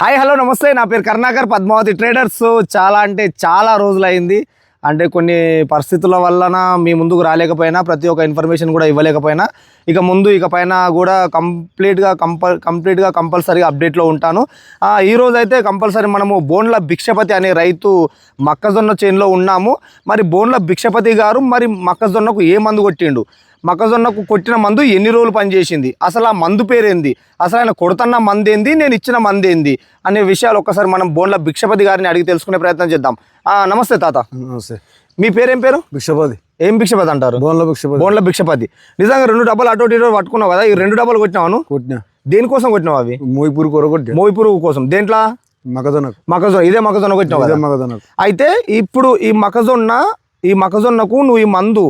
Hi hello నమస్తే. నా పేరు కర్ణాకర్ పద్మావతి ట్రేడర్స్. చాలా అంటే చాలా రోజులైంది. అంటే కొన్ని పరిస్థితుల వలన మీ ముందుకు రాలేకపోయినా ప్రతి ఒక్క ఇన్ఫర్మేషన్ కూడా ఇవ్వలేకపోయినా ఇక ముందు ఇక పైన కూడా కంప్లీట్గా కంపల్ కంప్లీట్గా కంపల్సరీగా అప్డేట్లో ఉంటాను. ఆ, ఈ అయితే కంపల్సరీ మనము బోన్ల భిక్షపతి అనే రైతు మొక్కజొన్న చేనులో ఉన్నాము. మరి బోన్ల భిక్షపతి గారు మరి మొక్కజొన్నకు ఏ మందు కొట్టిండు? మొక్కజొన్నకు కొట్టిన మందు ఎన్ని రోజులు పనిచేసింది? అసలు ఆ మందు పేరేంది? అసలు ఆయన కొడుతున్న మంది ఏంది నేను ఇచ్చిన మంది ఏంది అనే విషయాలు ఒక్కసారి మనం బోన్ల భిక్షపతి గారిని అడిగి తెలుసుకునే ప్రయత్నం చేద్దాం. ఆ, నమస్తే తాత. నమస్తే. మీ పేరేం పేరు? భిక్షపతి. ఏం భిక్షపతి అంటారు? బోన్ల భిక్షపతి. బోన్ల భిక్షపతి. నిజంగా రెండు డబ్బాలు అటు ఇటు పట్టుకున్నావు కదా ఈ రెండు డబ్బాలు కొట్టినావు కొట్టిన. దేనికోసం కొట్టినావు అవి? మోయిపూర్ కూర కొట్టిన. మోయి పురుగు కోసం. దేంట్లో? మగదనకు మొక్కజొన్న ఇదే మొక్కజొన్న కొట్టినావు ఇదే మగదనకు అయితే ఇప్పుడు ఈ మొక్కజొన్న ఈ మొక్కజొన్నకు నువ్వు ఈ మందు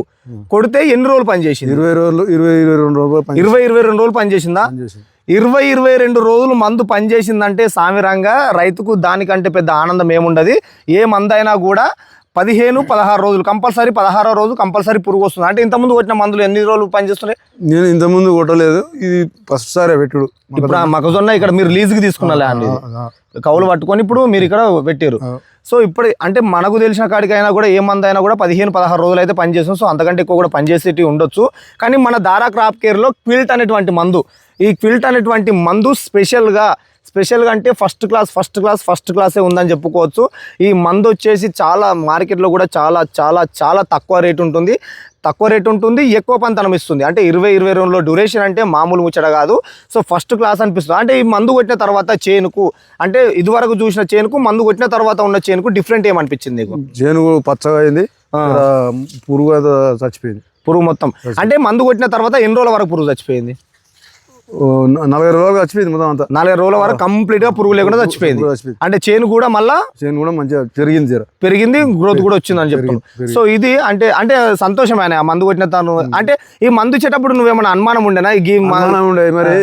కొడితే ఎన్ని రోజులు పనిచేసింది ఇరవై రోజులు ఇరవై ఇరవై రెండు రోజులు ఇరవై ఇరవై రెండు రోజులు పనిచేసిందా చేసి ఇరవై ఇరవై రెండు రోజులు మందు పనిచేసిందంటే సామిరంగా రైతుకు దానికంటే పెద్ద ఆనందం ఏముండదు. ఏ మందు అయినా కూడా పదిహేను పదహారు రోజులు. కంపల్సరీ పదహారో రోజు కంపల్సరీ పురుగు వస్తుంది. అంటే ఇంతకుముందు కొట్టిన మందులు ఎన్ని రోజులు పనిచేస్తున్నాయి? నేను ఇంతకుముందు కొట్టలేదు. ఇది ఫస్ట్ సారే పెట్టుడు. ఇప్పుడు ఆ మొక్కజొన్న ఇక్కడ మీరు లీజుకి తీసుకున్న ల్యాండ్ ఇది కౌలు పట్టుకొని ఇప్పుడు మీరు ఇక్కడ పెట్టారు. సో ఇప్పుడు అంటే మనకు తెలిసిన కాడికైనా కూడా ఏ మంది అయినా కూడా పదిహేను పదహారు రోజులు అయితే పనిచేస్తుంది. సో అంతకంటే ఎక్కువ కూడా పనిచేసేటి ఉండొచ్చు. కానీ మన దారా క్రాప్ కేర్లో క్విల్ట్ అనేటువంటి మందు. ఈ క్విల్ట్ అనేటువంటి మందు స్పెషల్గా స్పెషల్గా అంటే first class first class first క్లాసే ఉందని చెప్పుకోవచ్చు. ఈ మందు వచ్చేసి చాలా మార్కెట్లో కూడా చాలా చాలా చాలా తక్కువ రేట్ ఉంటుంది. తక్కువ రేట్ ఉంటుంది ఎక్కువ పంతనం ఇస్తుంది. అంటే ఇరవై ఇరవై రెండులో డ్యూరేషన్ అంటే మామూలు ముచ్చట కాదు. సో ఫస్ట్ క్లాస్ అనిపిస్తుంది. అంటే ఈ మందు కొట్టిన తర్వాత చేనుకు అంటే ఇదివరకు చూసిన చేనుకు మందు కొట్టిన తర్వాత ఉన్న చేనుకు డిఫరెంట్ ఏమనిపించింది చేను పచ్చగా అయింది. పురుగు చచ్చిపోయింది. పురుగు మొత్తం. అంటే మందు కొట్టిన తర్వాత ఎన్ని రోజుల వరకు పురుగు చచ్చిపోయింది? నలభై రోజులు చచ్చిపోయింది మొత్తం అంతా. నలభై రోజుల వరకు కంప్లీట్గా పురుగు లేకుండా చచ్చిపోయింది. అంటే చేను కూడా మళ్ళా చేను కూడా మంచిగా పెరిగింది జర. పెరిగింది గ్రోత్ కూడా వచ్చిందని చెప్తాను సో ఇది అంటే అంటే సంతోషమైన ఆ మందు కొట్టిన తాను. అంటే ఈ మందు ఇచ్చేటప్పుడు నువ్వేమైనా అనుమానం ఉండేనా? ఈ మ- అనుమానం ఉండే మరి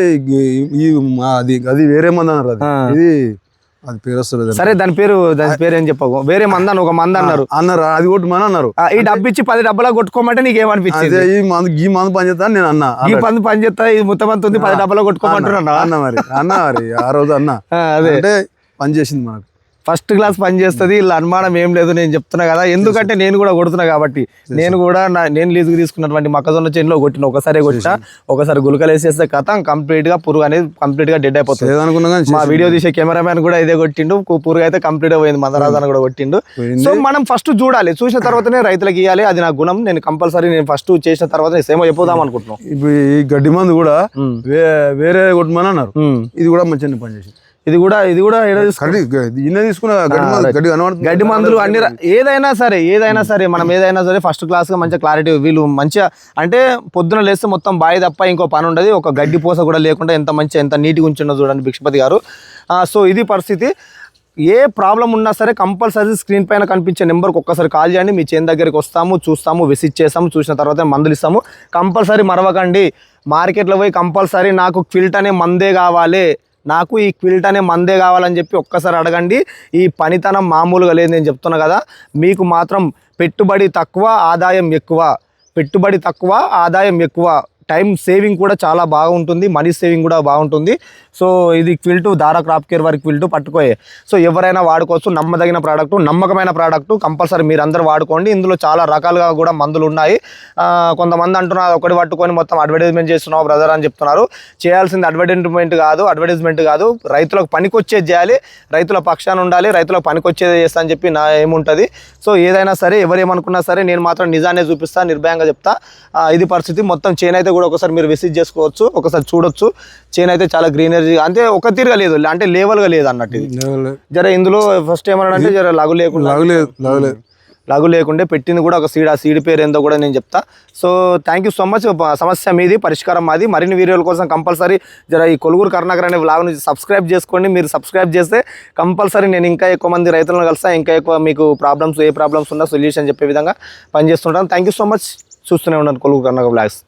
ఈ- అది అది వేరే మంది అన్నారు. ఇది అది పేరు వస్తుంది సరే దాని పేరు దాని పేరు ఏం చెప్పకు. వేరే మంది ఒక మంది అన్నారు. అన్నారు. అది కొట్టమని అన్నారు. ఆ, ఈ డబ్బు ఇచ్చి పది డబ్బులా కొట్టుకోమంటే నీకేమనిపించింది? అదే ఈ మందు ఈ మందు పని చేస్తా నేను అన్నా ఈ పంది పని చేస్తా ఇది మొత్తం అంత ఉంది పది డబ్బులా కొట్టుకోమంటున్నా అన్న మరి అన్న మరి ఆ రోజు అన్న. అదే. పని చేసింది మనకు. ఫస్ట్ క్లాస్ పని చేస్తుంది ఇలా అనుమానం ఏం లేదు నేను చెప్తున్నా కదా. ఎందుకంటే నేను కూడా కొడుతున్నా కాబట్టి. నేను కూడా నా నేను లీజుకు తీసుకున్నటువంటి మొక్కజొన్న చేనులో కొట్టిన ఒకసారి కొట్టిన ఒకసారి గులకలు వేసేస్తే కథ కంప్లీట్గా పురుగు అనేది కంప్లీట్గా డెడ్ అయిపోతుంది. లేదనుకున్నా కానీ మా వీడియో తీసే కెమెరామ్యాన్ కూడా ఇదే కొట్టిండు పురుగు అయితే కంప్లీట్గా పోయింది మందరాజాన కూడా కొట్టిండు. సో మనం ఫస్ట్ చూడాలి. చూసిన తర్వాతనే రైతులకు ఇవ్వాలి అది నా గుణం. నేను కంపల్సరీ నేను ఫస్ట్ చేసిన తర్వాత సేమో చెప్పుదాం అనుకుంటున్నాను ఇప్పుడు ఈ గడ్డి మందు కూడా. వే- వేరే కొట్టమని అన్నారు. ఉమ్. ఇది కూడా మంచిగా పని చేసింది ఇది కూడా ఇది కూడా గడ్డి మందులు అన్ని ఏదైనా సరే ఏదైనా సరే మనం ఏదైనా సరే ఫస్ట్ క్లాస్గా మంచిగా క్లారిటీ వీళ్ళు మంచిగా అంటే పొద్దున లేస్తే మొత్తం బాయి తప్ప ఇంకో పని ఉండదు. ఒక గడ్డి పూస కూడా లేకుండా ఎంత మంచి ఎంత నీట్గా ఉంచున్నో చూడండి భిక్షపతి గారు. సో ఇది పరిస్థితి. ఏ ప్రాబ్లం ఉన్నా సరే కంపల్సరీ స్క్రీన్ పైన కనిపించే నెంబర్కి ఒక్కసారి కాల్ చేయండి. మీ చేను దగ్గరికి వస్తాము చూస్తాము విసిట్ చేస్తాము చూసిన తర్వాత మందులు ఇస్తాము. కంపల్సరీ మరవకండి. మార్కెట్లో పోయి కంపల్సరీ నాకు క్విల్ట్ అనే మందే కావాలి. నాకు ఈ క్విల్ట్ అనే మందే కావాలని చెప్పి ఒక్కసారి అడగండి. ఈ పనితనం మామూలుగా లేదు నేను చెప్తున్నా కదా. మీకు మాత్రం పెట్టుబడి తక్కువ ఆదాయం ఎక్కువ. పెట్టుబడి తక్కువ ఆదాయం ఎక్కువ. టైం సేవింగ్ కూడా చాలా బాగుంటుంది మనీ సేవింగ్ కూడా బాగుంటుంది. సో ఇది క్విల్టు దారా క్రాప్ కేర్ వారి క్విల్టు పట్టుకోయే. సో ఎవరైనా వాడుకోవచ్చు నమ్మదగిన ప్రోడక్ట్ నమ్మకమైన ప్రోడక్ట్ కంపల్సరీ మీరు అందరూ వాడుకోండి. ఇందులో చాలా రకాలుగా కూడా మందులు ఉన్నాయి. కొంతమంది అంటున్నారు ఒకటి పట్టుకొని మొత్తం అడ్వర్టైజ్మెంట్ చేస్తున్నావు బ్రదర్ అని చెప్తున్నారు. చేయాల్సింది అడ్వర్టైజ్మెంట్ కాదు అడ్వర్టైజ్మెంట్ కాదు. రైతులకు పనికొచ్చేది చేయాలి రైతుల పక్షాన ఉండాలి రైతులకు పనికొచ్చేది చేస్తా అని చెప్పి నా ఏముంటుంది. సో ఏదైనా సరే ఎవరు ఏమనుకున్నా సరే నేను మాత్రం నిజాన్ని చూపిస్తాను నిర్భయంగా చెప్తా. ఇది పరిస్థితి. మొత్తం చేనైతే కూడా ఒకసారి మీరు విజిట్ చేసుకోవచ్చు ఒకసారి చూడొచ్చు. చేను అయితే చాలా గ్రీనరీ అంటే ఒక తీరుగా లేదు అంటే లేవల్గా లేదు అన్నట్టు ఇది. జర ఇందులో ఫస్ట్ ఏమన్నా అంటే జర లఘు లేకుండా లాగలేదు లఘు లేకుండే పెట్టింది కూడా ఒక సీడ్ ఆ సీడ్ పేరు ఏందో కూడా నేను చెప్తా. So thank you so much సమస్య మీది పరిష్కారం మాది. మరిన్ని వీడియోల కోసం కంపల్సరీ జర ఈ కొలుగురు కరుణాకర్ అనే వ్లాగ్ని సబ్స్క్రైబ్ చేసుకోండి. మీరు సబ్స్క్రైబ్ చేస్తే కంపల్సరీ నేను ఇంకా ఎక్కువ మంది రైతులను కలుస్తా. ఇంకా ఎక్కువ మీకు ప్రాబ్లమ్స్ ఏ ప్రాబ్లమ్స్ ఉన్నా సొల్యూషన్ చెప్పే విధంగా పనిచేస్తుంటాను. థ్యాంక్ యూ సో మచ్ చూస్తూనే ఉన్నాను కొలుగురు కరుణాకర్ వ్లాగ్స్